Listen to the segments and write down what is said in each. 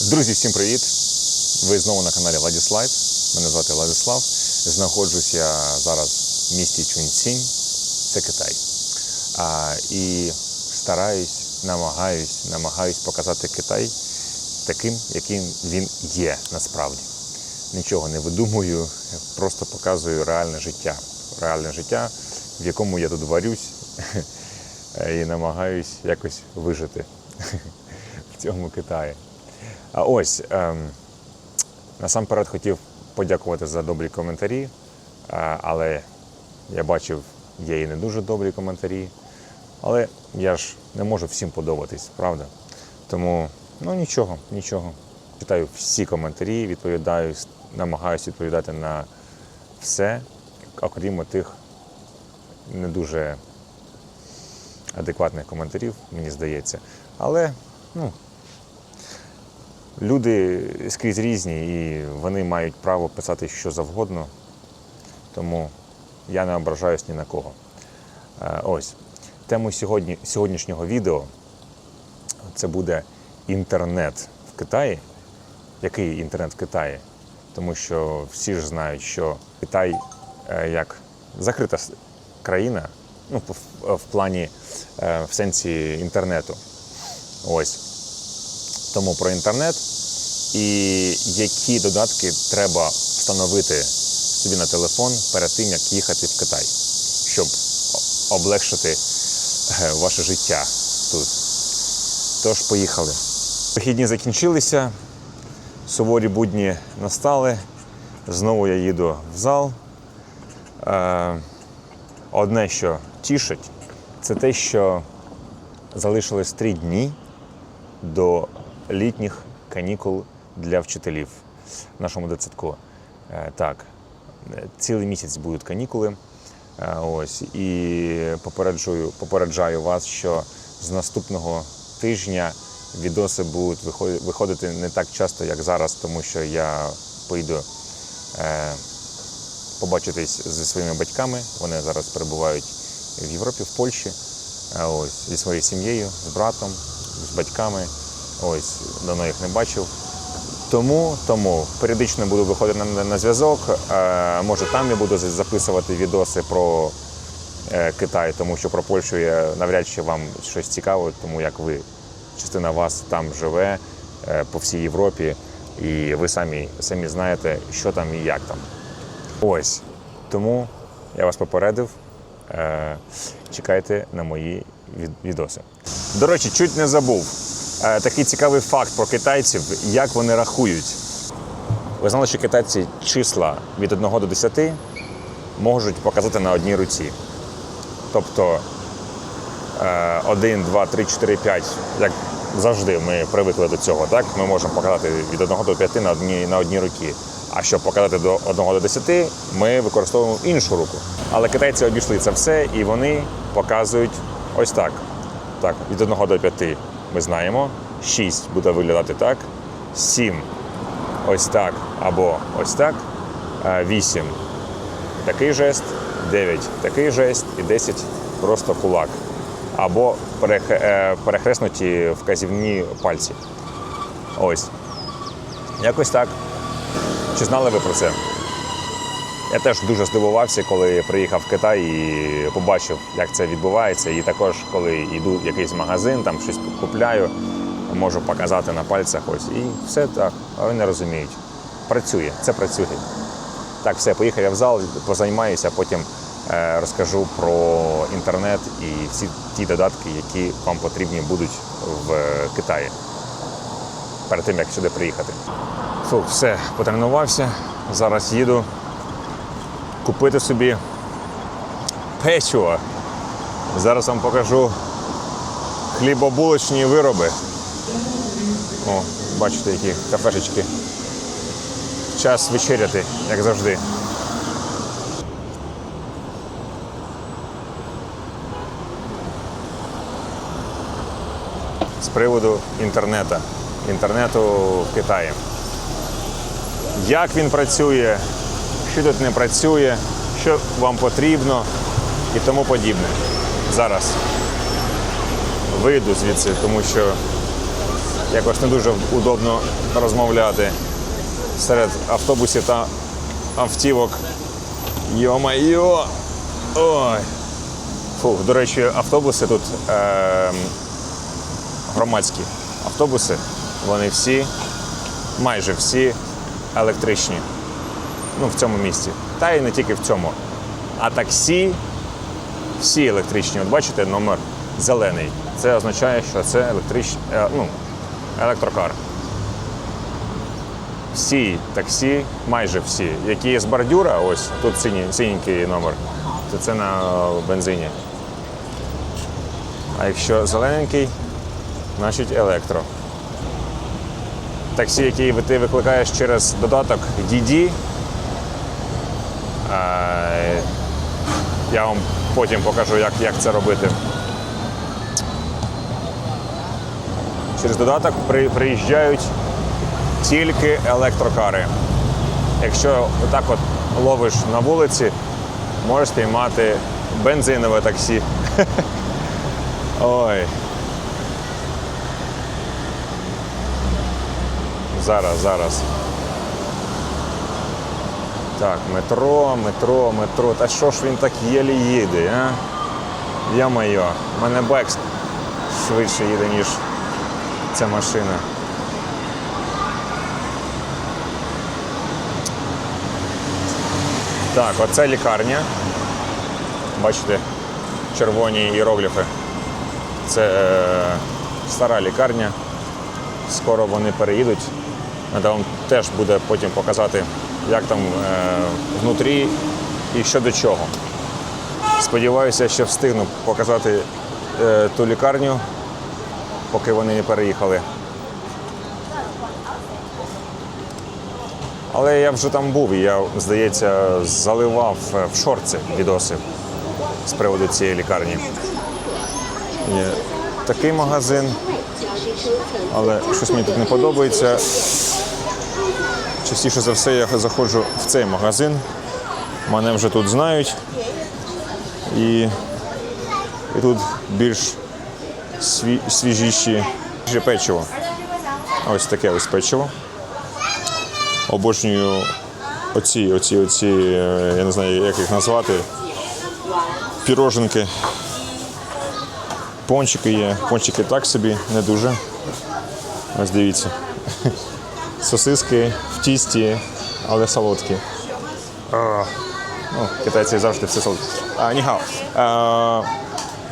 Друзі, всім привіт! Ви знову на каналі Владіслав. Мене звати Владислав. Знаходжусь я зараз в місті Чунцінь, це Китай. А, і стараюсь, намагаюсь, намагаюсь показати Китай таким, яким він є насправді. Нічого не видумую, просто показую реальне життя. Реальне життя, в якому я тут варюсь і намагаюсь якось вижити в цьому Китаї. А ось ем, насамперед хотів подякувати за добрі коментарі, е, але я бачив, є і не дуже добрі коментарі. Але я ж не можу всім подобатись, правда? Тому ну нічого, нічого. Читаю всі коментарі, відповідаю, намагаюся відповідати на все, окрім тих не дуже адекватних коментарів, мені здається. Але ну, люди скрізь різні і вони мають право писати що завгодно, тому я не ображаюсь ні на кого. Е, Ось. Тему сьогодні, сьогоднішнього відео це буде інтернет в Китаї. Який інтернет в Китаї? Тому що всі ж знають, що Китай е, як закрита країна, ну, в, плані е, в сенсі інтернету. Ось. Тому про інтернет і які додатки треба встановити собі на телефон перед тим, як їхати в Китай, щоб облегшити е, ваше життя тут. Тож, поїхали. Вихідні закінчилися, суворі будні настали. Знову я їду в зал. Е, Одне, що тішить, це те, що залишилось три дні до літніх канікул для вчителів в нашому дитсадку. Е, Так, е, цілий місяць будуть канікули. Е, Ось і попереджую, попереджаю вас, що з наступного тижня відоси будуть виходити не так часто, як зараз, тому що я поїду е, побачитись зі своїми батьками. Вони зараз перебувають в Європі, в Польщі. Ось зі своєю сім'єю, з братом, з батьками. Ось давно їх не бачив. Тому, тому періодично буду виходити на, на зв'язок. Е, може, там я буду записувати відоси про е, Китай, тому що про Польщу я навряд чи вам щось цікаво, тому як ви, частина вас там живе е, по всій Європі, і ви самі, самі знаєте, що там і як там. Ось. Тому я вас попередив. Е, Чекайте на мої від- відоси. До речі, чуть не забув. Е, Такий цікавий факт про китайців, як вони рахують. Ви знали, що китайці числа від 1 до 10 можуть показати на одній руці. Тобто 1, 2, 3, 4, 5, як завжди ми привикли до цього, так? Ми можемо показати від 1 до 5 на одній, на одній руці. А щоб показати до 1 до 10, ми використовуємо іншу руку. Але китайці обійшли це все і вони показують ось так. Так, від 1 до 5 ми знаємо. 6 буде виглядати так. 7 ось так або ось так. 8 такий жест, 9 такий жест і 10 просто кулак. Або е, перехреснуті вказівні пальці. Ось. Якось так. Чи знали ви про це? Я теж дуже здивувався, коли приїхав в Китай і побачив, як це відбувається. І також, коли йду в якийсь магазин, там щось купляю, можу показати на пальцях ось. І все так, а вони не розуміють. Працює, це працює. Так, все, поїхав я в зал, позаймаюся, потім е, розкажу про інтернет і всі ті додатки, які вам потрібні будуть в Китаї перед тим, як сюди приїхати. Фу, все, потренувався. Зараз їду купити собі печиво. Зараз вам покажу хлібобулочні вироби. О, бачите, які кафешечки. Час вечеряти, як завжди. З приводу інтернету. Інтернету в Китаї. Як він працює, що тут не працює, що вам потрібно і тому подібне. Зараз вийду звідси, тому що якось не дуже удобно розмовляти серед автобусів та автівок. Йо-майо! Ой. Фух, до речі, автобуси тут е, громадські автобуси, вони всі, майже всі електричні. Ну, в цьому місті. Та й не тільки в цьому. А таксі всі електричні. От бачите, номер зелений. Це означає, що це електричний, ну, електрокар. Всі таксі, майже всі, які є з бордюра, ось тут синенький номер, то це на бензині. А якщо зелененький, значить електро. Таксі, які ти викликаєш через додаток DD, е, я вам потім покажу, як, як це робити. Через додаток при, приїжджають тільки електрокари. Якщо отак от ловиш на вулиці, можеш спіймати бензинове таксі. Ой. Зараз, зараз. Так, метро, метро, метро. Та що ж він так єлі їде, а? Я моє, в мене байк швидше їде, ніж ця машина. Так, оце лікарня. Бачите, червоні іерогліфи. Це е, стара лікарня. Скоро вони переїдуть. Треба вам теж буде потім показати, як там е, внутрі і що до чого. Сподіваюся, що встигну показати е, ту лікарню, поки вони не переїхали. Але я вже там був, і я, здається, заливав е, в шорці відоси з приводу цієї лікарні. Є такий магазин, але щось мені тут не подобається. Частіше за все я заходжу в цей магазин. Мене вже тут знають. І, і тут більш сві, свіжіші печиво. Ось таке ось печиво. Обожнюю оці, оці, оці, е, я не знаю, як їх назвати. Піроженки. Пончики є. Пончики так собі, не дуже. Ось дивіться. Сосиски в тісті, але солодкі. А, ну, китайці завжди все солодкі. А, ніхао. А,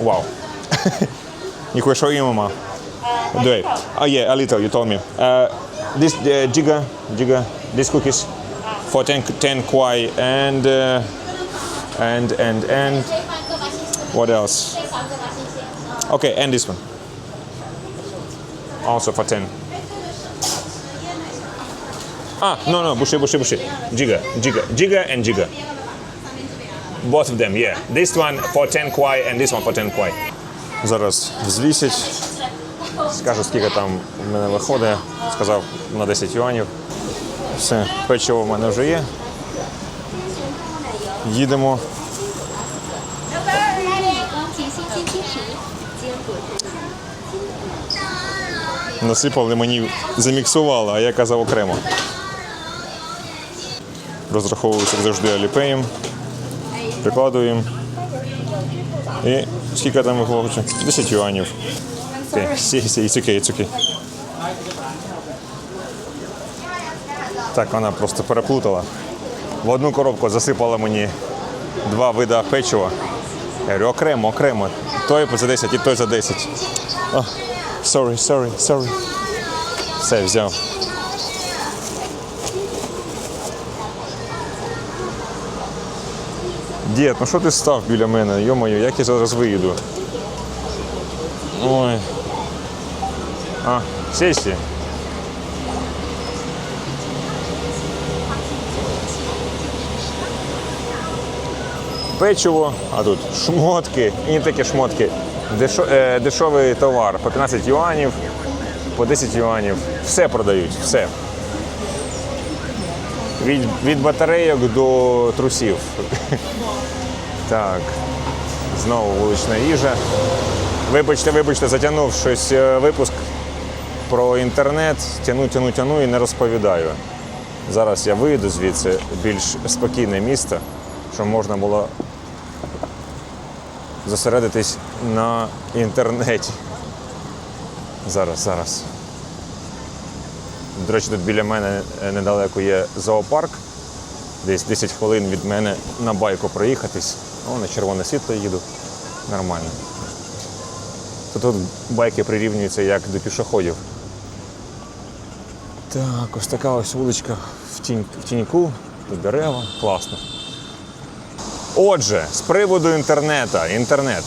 вау. Ніхуя, що є, мама? Do it. Oh yeah, a little. You told me. Uh, this uh, Giga, Giga, these cookies for 10, 10 kwai and uh, and and and what else? Okay, and this one. Also for 10. Ah, no, no, Bushy, Bushy, Bushy. Jigger, Jigger, Jigger and Jigger. Both of them, yeah. This one for 10 kwai and this one for 10 kwai. Зараз взвісять. Скажу, скільки там в мене виходить. Сказав на 10 юанів. Все, печиво в мене вже є. Їдемо. Насипали мені заміксували, а я казав окремо. Розраховуюся завжди аліпеєм. Прикладуємо. І скільки там виходить? 10 юанів. Okay. Так, вона просто переплутала. В одну коробку засипала мені два вида печива. Я говорю, окремо, окремо. Той за 10 і той за 10. О, sorry, sorry, sorry. Все, взяв. Дід, ну що ти став біля мене? Йо-моє, як я зараз виїду? Ой. А, сесі. Печиво, а тут шмотки, і не такі шмотки. Дешо, е, дешевий товар по 15 юанів, по 10 юанів. Все продають, все. Від, від батарейок до трусів. Так. Знову вулична їжа. Вибачте, вибачте, затягнув щось е, випуск. про інтернет тяну, тяну, тяну і не розповідаю. Зараз я вийду звідси більш спокійне місто, щоб можна було зосередитись на інтернеті. Зараз, зараз. До речі, тут біля мене е, недалеко є зоопарк. Десь 10 хвилин від мене на байку проїхатись. О, на червоне світло їду. Нормально. То тут байки прирівнюються як до пішоходів. Так, ось така ось вуличка в, тінь, в тіньку, тут дерева, класно. Отже, з приводу інтернету. Інтернет.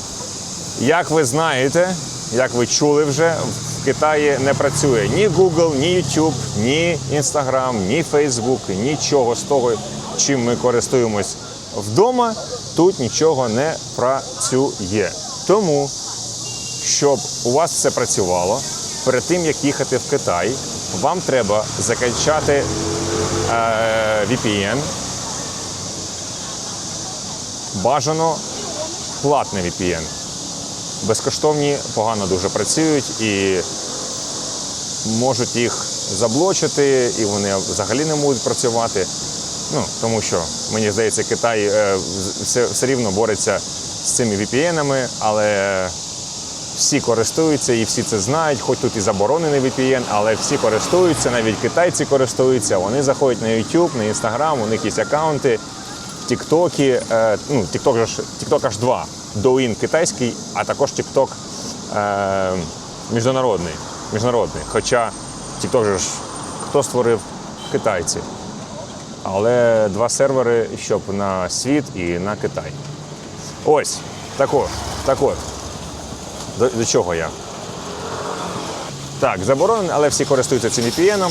Як ви знаєте, як ви чули вже, в Китаї не працює ні Google, ні YouTube, ні Instagram, ні Facebook, нічого з того, чим ми користуємось вдома, тут нічого не працює. Тому, щоб у вас все працювало, перед тим як їхати в Китай, вам треба закачати е, VPN. Бажано платний VPN. Безкоштовні погано дуже працюють і можуть їх заблочити, і вони взагалі не можуть працювати. Ну, тому що, мені здається, Китай е, все, все рівно бореться з цими VPN-ами, але всі користуються і всі це знають, хоч тут і заборонений VPN, але всі користуються, навіть китайці користуються. Вони заходять на YouTube, на Instagram, у них є аккаунти, Тіктоки, е, ну, TikTok ж TikTok аж два. Douyin китайський, а також TikTok е, міжнародний. міжнародний. Хоча TikTok же ж хто створив китайці. Але два сервери, щоб на світ і на Китай. Ось, так от, так от. До, до чого я? Так, заборонений, але всі користуються цим VPN.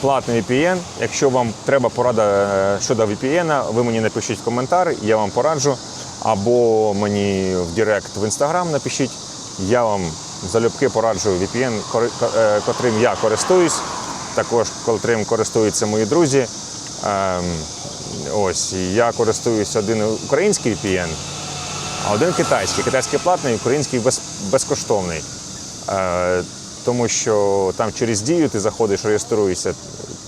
Платний VPN. Якщо вам треба порада е, щодо VPN, ви мені напишіть в коментар, я вам пораджу. Або мені в Директ в Instagram напишіть. Я вам залюбки пораджу VPN, е, котрим я користуюсь, також котрим користуються мої друзі. Ем, Ось я користуюсь один український VPN, а один китайський. Китайський платний, український без, безкоштовний. Е, тому що там через дію ти заходиш, реєструєшся,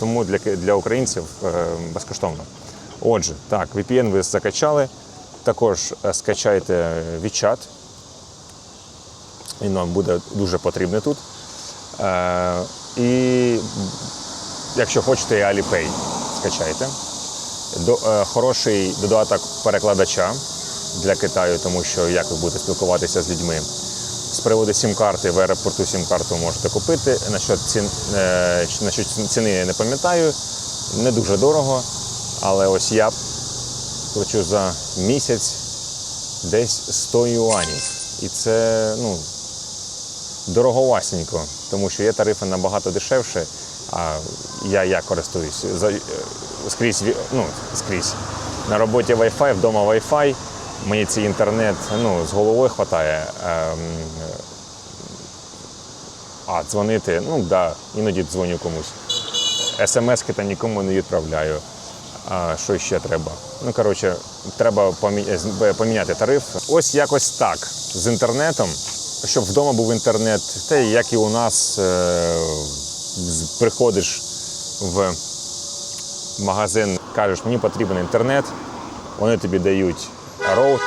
тому для, для українців е, безкоштовно. Отже, так, VPN ви закачали. Також е, скачайте WeChat. Він вам буде дуже потрібний тут. І якщо хочете, Alipay скачайте. До, е, хороший додаток перекладача для Китаю, тому що як ви будете спілкуватися з людьми. З приводу сім-карти в аеропорту сім-карту можете купити. Насчет цін, е, насчет ціни я не пам'ятаю, не дуже дорого, але ось я плачу за місяць десь 100 юанів. І це ну, дороговасенько, тому що є тарифи набагато дешевше, а я як користуюсь за, е, скрізь, ну, скрізь. На роботі Wi-Fi, вдома Wi-Fi. Мені цей інтернет ну, з головою вистачає. Ем, а дзвонити, ну так, да, іноді дзвоню комусь. СМС-ки та нікому не відправляю. А що ще треба? Ну, коротше, треба помі- поміняти тариф. Ось якось так з інтернетом, щоб вдома був інтернет, та як і у нас е, приходиш в магазин, кажеш, мені потрібен інтернет, вони тобі дають роут,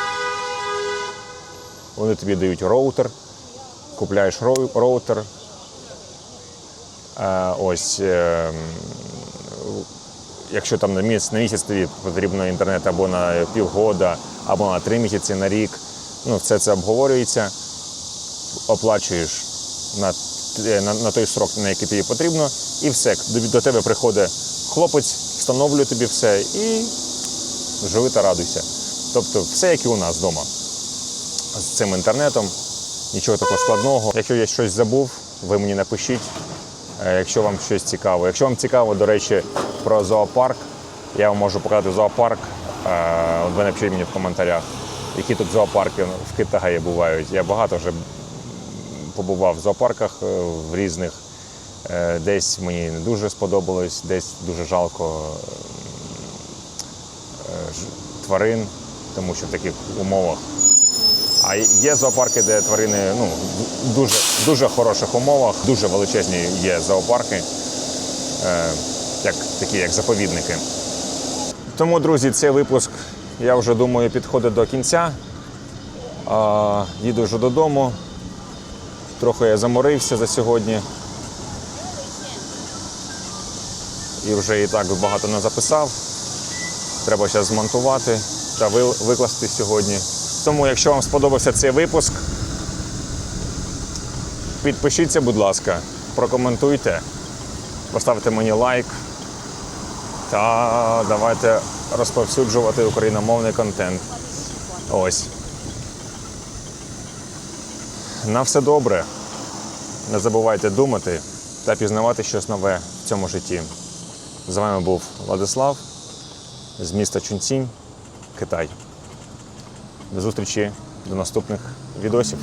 вони тобі дають роутер, купляєш роутер. Е, ось е, якщо там на місяць, на місяць тобі потрібно інтернет або на півгода, або на три місяці, на рік. Ну, все це обговорюється, оплачуєш на, на, на той срок, на який тобі потрібно, і все. До, до тебе приходить хлопець, встановлює тобі все і живи та радуйся. Тобто все, як і у нас вдома. З цим інтернетом, нічого такого складного. Якщо я щось забув, ви мені напишіть. Е, якщо вам щось цікаво. Якщо вам цікаво, до речі, про зоопарк, я вам можу показати зоопарк. Е, Ви напишіть мені в коментарях, які тут зоопарки в Китаї бувають. Я багато вже побував в зоопарках е, в різних. Е, Десь мені не дуже сподобалось, десь дуже жалко е, тварин, тому що в таких умовах А є зоопарки, де тварини ну, в дуже, дуже хороших умовах, дуже величезні є зоопарки, як, такі як заповідники. Тому, друзі, цей випуск, я вже думаю, підходить до кінця. Їду вже додому. Трохи я заморився за сьогодні. І вже і так багато не записав. Треба зараз змонтувати та викласти сьогодні. Тому, якщо вам сподобався цей випуск, підпишіться, будь ласка, прокоментуйте, поставте мені лайк та давайте розповсюджувати україномовний контент. Ось. На все добре. Не забувайте думати та пізнавати щось нове в цьому житті. З вами був Владислав з міста Чунцінь, Китай. До зустрічі до наступних відосів.